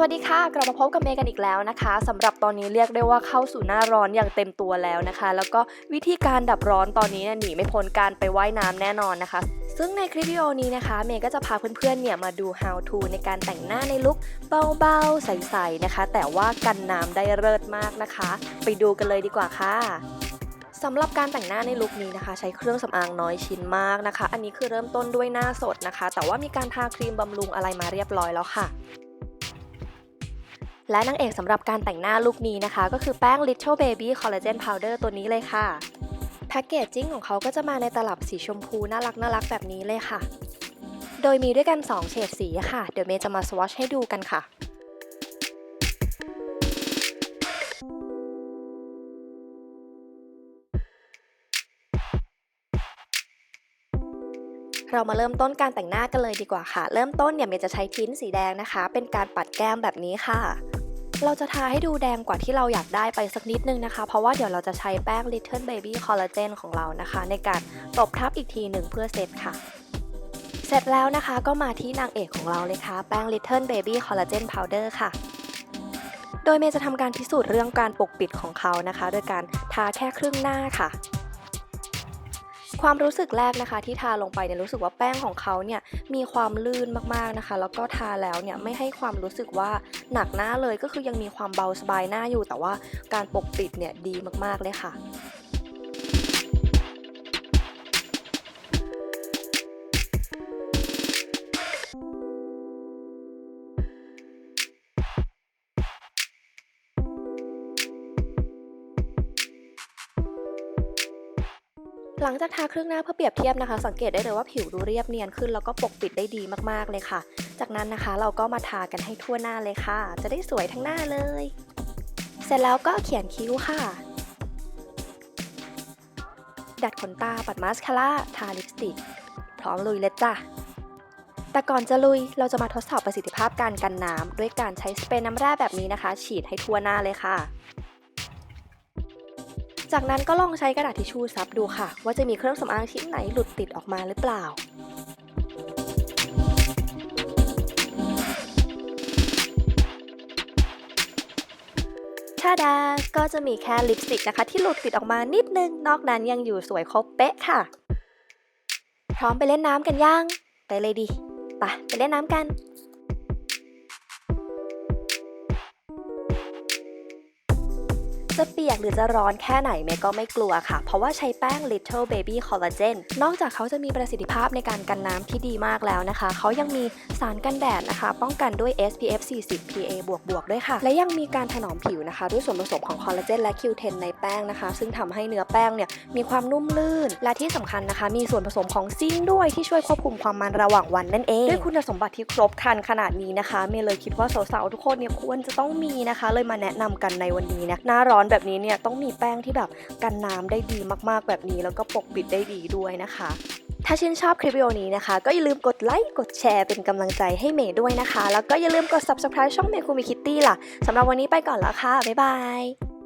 สวัสดีค่ะ กลับมาพบกับเมย์กันอีกแล้วนะคะสำหรับตอนนี้เรียกได้ว่าเข้าสู่หน้าร้อนอย่างเต็มตัวแล้วนะคะ แล้วก็วิธีการดับร้อนตอนนี้นหนีไม่พ้นการไปว่ายน้ำแน่นอนนะคะ ซึ่งในคลิปวิดีโอนี้นะคะ เมย์ก็จะพาเพื่อนๆเนี่ยมาดู how to ในการแต่งหน้าในลุคเบาๆ ใสๆนะคะ แต่ว่ากันน้ำได้เลิศมากนะคะ ไปดูกันเลยดีกว่าค่ะสำหรับการแต่งหน้าในลุคนี้นะคะ ใช้เครื่องสำอางน้อยชิ้นมากนะคะ อันนี้คือเริ่มต้นด้วยหน้าสดนะคะ แต่ว่ามีการทาครีมบำรุงอะไรมาเรียบร้อยแล้วค่ะ และนางเอกสำหรับการแต่งหน้าลุคนี้นะคะ ก็คือแป้ง Little Baby Collagen Powder ตัวนี้เลยค่ะ แพ็กเกจจิ้งของเขาก็จะมาในตลับสีชมพูน่ารักน่ารักแบบนี้เลยค่ะ โดยมีด้วยกัน 2 เฉดสีค่ะ เดี๋ยวเมย์จะมาสวอชให้ดูกันค่ะเรามาเริ่มต้นการแต่งหน้ากันเลยดีกว่าค่ะ เริ่มต้นเนี่ยเมย์จะใช้ทิ้นสีแดงนะคะ เป็นการปัดแก้มแบบนี้ค่ะ เราจะทาให้ดูแดงกว่าที่เราอยากได้ไปสักนิดนึงนะคะ เพราะว่าเดี๋ยวเราจะใช้แป้ง Little Baby Collagen ของเรานะคะ ในการตบทับอีกทีหนึ่งเพื่อเซตค่ะ เสร็จแล้วนะคะก็มาที่นางเอกของเราเลยค่ะ แป้ง Little Baby Collagen Powder ค่ะ โดยเมย์จะทำการพิสูจน์เรื่องการปกปิดของเขานะคะ โดยการทาแค่ครึ่งหน้าค่ะ ความรู้สึกแรกนะคะที่ทาลงไปเนี่ยรู้สึกว่าแป้งของเขาเนี่ยมีความลื่นมากๆนะคะ แล้วก็ทาแล้วเนี่ยไม่ให้ความรู้สึกว่าหนักหน้าเลยก็คือยังมีความเบาสบายหน้าอยู่ แต่ว่าการปกปิดเนี่ยดีมากๆเลยค่ะ หลังจากทาเครื่องหน้าเพื่อเปรียบเทียบนะคะ สังเกตได้เลยว่าผิวดูเรียบเนียนขึ้นแล้วก็ปกปิดได้ดีมากๆเลยค่ะ จากนั้นนะคะเราก็มาทากันให้ทั่วหน้าเลยค่ะ จะได้สวยทั้งหน้าเลย เสร็จแล้วก็เขียนคิ้วค่ะ ดัดขนตาปัดมาสคาร่าทาลิปสติก พร้อมลุยเลยจ้ะแต่ก่อนจะลุยเราจะมาทดสอบประสิทธิภาพการกันน้ำด้วยการใช้สเปรย์น้ำแร่แบบนี้นะคะ ฉีดให้ทั่วหน้าเลยค่ะ จากนั้นก็ลองใช้กระดาษทิชชู่ซับดูค่ะ ว่าจะมีเครื่องสำอางชิ้นไหนหลุดติดออกมาหรือเปล่าชาดา ก็จะมีแค่ลิปสติกนะคะ ที่หลุดติดออกมานิดนึง นอกนั้นยังอยู่สวยครบเป๊ะค่ะ พร้อมไปเล่นน้ำกันยัง ไปเลยดิ ไปไปเล่นน้ำกัน จะเปียกหรือจะร้อนแค่ไหนเมย์ก็ไม่กลัวค่ะ เพราะว่าใช้แป้ง Little Baby Collagen นอกจากเขาจะมีประสิทธิภาพในการกันน้ำที่ดีมากแล้วนะคะ เขายังมีสารกันแดดนะคะ ป้องกันด้วย SPF 40 PA บวกบวกด้วยค่ะ และยังมีการถนอมผิวนะคะ ด้วยส่วนผสมของคอลลาเจนและ Q10 ในแป้งนะคะ ซึ่งทำให้เนื้อแป้งเนี่ยมีความนุ่มลื่น และที่สำคัญนะคะ มีส่วนผสมของซิงค์ด้วยที่ช่วยควบคุมความมันระหว่างวันนั่นเอง ด้วยคุณสมบัติที่ครบครันขนาดนี้นะคะเมย์เลยคิดว่าสาวๆทุกคนเนี่ยควรจะต้องมีนะคะ เลยมาแนะนำกันในวันนี้นะหน้าร้อนแบบนี้เนี่ยต้องมีแป้งที่แบบกันน้ำได้ดีมากๆแบบนี้ แล้วก็ปกปิดได้ดีด้วยนะคะ ถ้าชื่นชอบคลิปวิดีโอนี้นะคะ ก็อย่าลืมกดไลค์กดแชร์เป็นกำลังใจให้เมย์ด้วยนะคะ แล้วก็อย่าลืมกด subscribe ช่องเมย์คูมิคิตตี้ล่ะสำหรับวันนี้ไปก่อนแล้วค่ะบ๊ายบาย